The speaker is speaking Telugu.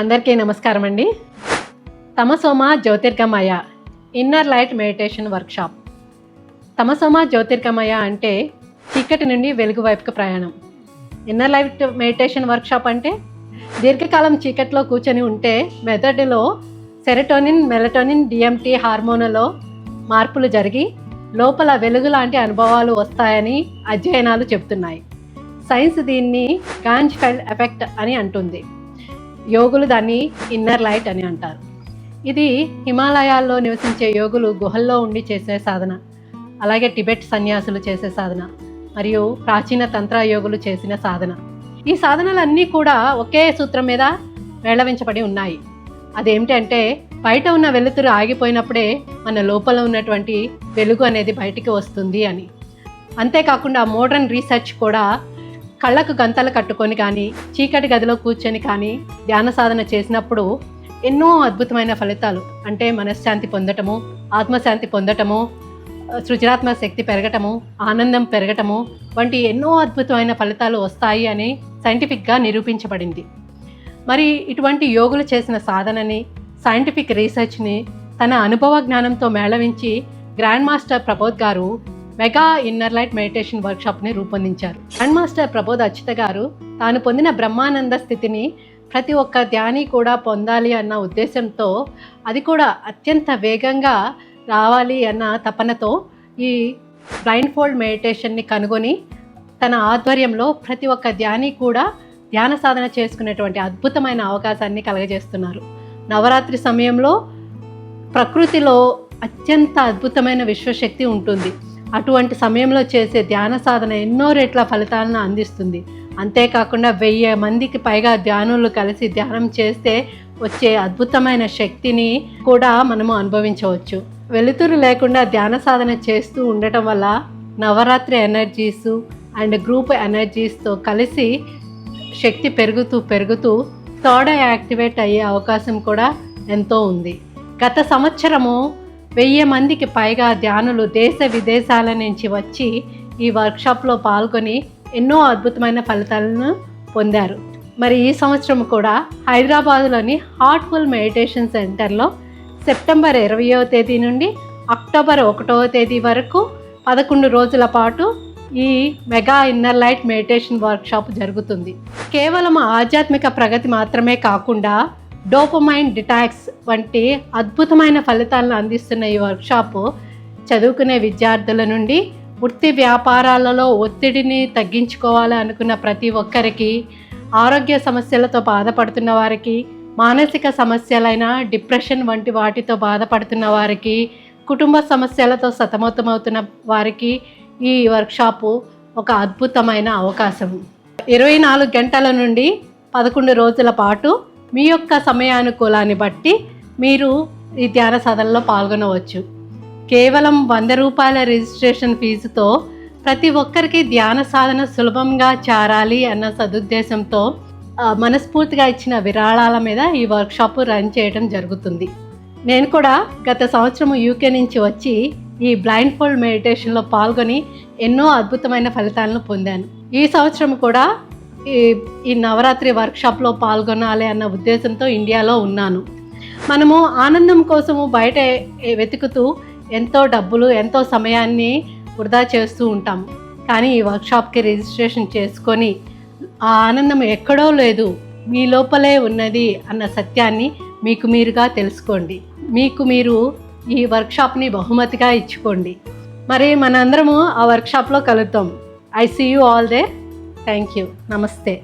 అందరికీ నమస్కారం అండి. తమసోమ జ్యోతిర్గమయ ఇన్నర్ లైట్ మెడిటేషన్ వర్క్షాప్. తమసోమ జ్యోతిర్గమయ అంటే చీకటి నుండి వెలుగు వైపుకు ప్రయాణం. ఇన్నర్ లైట్ మెడిటేషన్ వర్క్షాప్ అంటే దీర్ఘకాలం చీకట్లో కూర్చొని ఉంటే మెదడులో సెరటోనిన్ మెలటోనిన్ డిఎంటీ హార్మోన్లలో మార్పులు జరిగి లోపల వెలుగు లాంటి అనుభవాలు వస్తాయని అధ్యయనాలు చెబుతున్నాయి. సైన్స్ దీన్ని గాంజ్ ఫెల్ ఎఫెక్ట్ అని అంటుంది. యోగులు దాన్ని ఇన్నర్ లైట్ అని అంటారు. ఇది హిమాలయాల్లో నివసించే యోగులు గుహల్లో ఉండి చేసే సాధన అలాగే టిబెట్ సన్యాసులు చేసే సాధన మరియు ప్రాచీన తంత్ర యోగులు చేసిన సాధన. ఈ సాధనలన్నీ కూడా ఒకే సూత్రం మీద వేళవించబడి ఉన్నాయి. అదేమిటంటే బయట ఉన్న వెలుతురు ఆగిపోయినప్పుడే మన లోపల ఉన్నటువంటి వెలుగు అనేది బయటికి వస్తుంది అని. అంతేకాకుండా మోడర్న్ రీసెర్చ్ కూడా కళ్ళకు గంతలు కట్టుకొని కానీ చీకటి గదిలో కూర్చొని కానీ ధ్యాన సాధన చేసినప్పుడు ఎన్నో అద్భుతమైన ఫలితాలు. అంటే మనశ్శాంతి పొందటము ఆత్మశాంతి పొందటము సృజనాత్మక శక్తి పెరగటము ఆనందం పెరగటము వంటి ఎన్నో అద్భుతమైన ఫలితాలు వస్తాయి అని సైంటిఫిక్గా నిరూపించబడింది. మరి ఇటువంటి యోగులు చేసిన సాధనని సైంటిఫిక్ రీసెర్చ్ని తన అనుభవ జ్ఞానంతో మేళవించి గ్రాండ్ మాస్టర్ ప్రబోద్ గారు మెగా ఇన్నర్ లైట్ మెడిటేషన్ వర్క్షాప్ని రూపొందించారు. గ్రాండ్ మాస్టర్ ప్రబోధ్ అచ్యుత గారు తాను పొందిన బ్రహ్మానంద స్థితిని ప్రతి ఒక్క ధ్యాని కూడా పొందాలి అన్న ఉద్దేశంతో అది కూడా అత్యంత వేగంగా రావాలి అన్న తపనతో ఈ బ్లైండ్ ఫోల్డ్ మెడిటేషన్ని కనుగొని తన ఆధ్వర్యంలో ప్రతి ఒక్క ధ్యాని కూడా ధ్యాన సాధన చేసుకునేటువంటి అద్భుతమైన అవకాశాన్ని కలగజేస్తున్నారు. నవరాత్రి సమయంలో ప్రకృతిలో అత్యంత అద్భుతమైన విశ్వశక్తి ఉంటుంది. అటువంటి సమయంలో చేసే ధ్యాన సాధన ఎన్నో రెట్ల ఫలితాలను అందిస్తుంది. అంతేకాకుండా వెయ్యి మందికి పైగా ధ్యానులు కలిసి ధ్యానం చేస్తే వచ్చే అద్భుతమైన శక్తిని కూడా మనము అనుభవించవచ్చు. వెలుతురు లేకుండా ధ్యాన సాధన చేస్తూ ఉండటం వల్ల నవరాత్రి ఎనర్జీస్ అండ్ గ్రూప్ ఎనర్జీస్తో కలిసి శక్తి పెరుగుతూ పెరుగుతూ తోడ యాక్టివేట్ అయ్యే అవకాశం కూడా ఎంతో ఉంది. గత సంవత్సరము వెయ్యి మందికి పైగా ధ్యానులు దేశ విదేశాల నుంచి వచ్చి ఈ వర్క్షాప్లో పాల్గొని ఎన్నో అద్భుతమైన ఫలితాలను పొందారు. మరి ఈ సంవత్సరం కూడా హైదరాబాదులోని హార్ట్ఫుల్ మెడిటేషన్ సెంటర్లో సెప్టెంబర్ ఇరవయో తేదీ నుండి అక్టోబర్ ఒకటవ తేదీ వరకు పదకొండు రోజుల పాటు ఈ mega inner light meditation workshop జరుగుతుంది. కేవలం ఆధ్యాత్మిక ప్రగతి మాత్రమే కాకుండా డోపమైన్ డిటాక్స్ వంటి అద్భుతమైన ఫలితాలను అందిస్తున్న ఈ వర్క్షాప్ చదువుకునే విద్యార్థుల నుండి వృత్తి వ్యాపారాలలో ఒత్తిడిని తగ్గించుకోవాలి అనుకున్న ప్రతి ఒక్కరికి ఆరోగ్య సమస్యలతో బాధపడుతున్న వారికి మానసిక సమస్యలైన డిప్రెషన్ వంటి వాటితో బాధపడుతున్న వారికి కుటుంబ సమస్యలతో సతమతమవుతున్న వారికి ఈ వర్క్షాపు ఒక అద్భుతమైన అవకాశం. ఇరవై నాలుగు గంటల నుండి పదకొండు రోజుల పాటు మీ యొక్క సమయానుకూలాన్ని బట్టి మీరు ఈ ధ్యాన సాధనలో పాల్గొనవచ్చు. కేవలం వంద రూపాయల రిజిస్ట్రేషన్ ఫీజుతో ప్రతి ఒక్కరికి ధ్యాన సాధన సులభంగా చేరాలి అన్న సదుద్దేశంతో మనస్ఫూర్తిగా ఇచ్చిన విరాళాల మీద ఈ వర్క్షాప్ రన్ చేయడం జరుగుతుంది. నేను కూడా గత సంవత్సరం యూకే నుంచి వచ్చి ఈ బ్లైండ్ ఫోల్డ్ మెడిటేషన్లో పాల్గొని ఎన్నో అద్భుతమైన ఫలితాలను పొందాను. ఈ సంవత్సరం కూడా ఈ ఈ నవరాత్రి వర్క్షాప్లో పాల్గొనాలి అన్న ఉద్దేశంతో ఇండియాలో ఉన్నాను. మనము ఆనందం కోసము బయట వెతుకుతూ ఎంతో డబ్బులు ఎంతో సమయాన్ని వృధా చేస్తూ ఉంటాం. కానీ ఈ వర్క్షాప్కి రిజిస్ట్రేషన్ చేసుకొని ఆ ఆనందం ఎక్కడో లేదు మీ లోపలే ఉన్నది అన్న సత్యాన్ని మీకు మీరుగా తెలుసుకోండి. మీకు మీరు ఈ వర్క్షాప్ని బహుమతిగా ఇచ్చుకోండి. మరి మనందరము ఆ వర్క్షాప్లో కలుద్దాం. I see you all there thank you ನಮಸ್ತೆ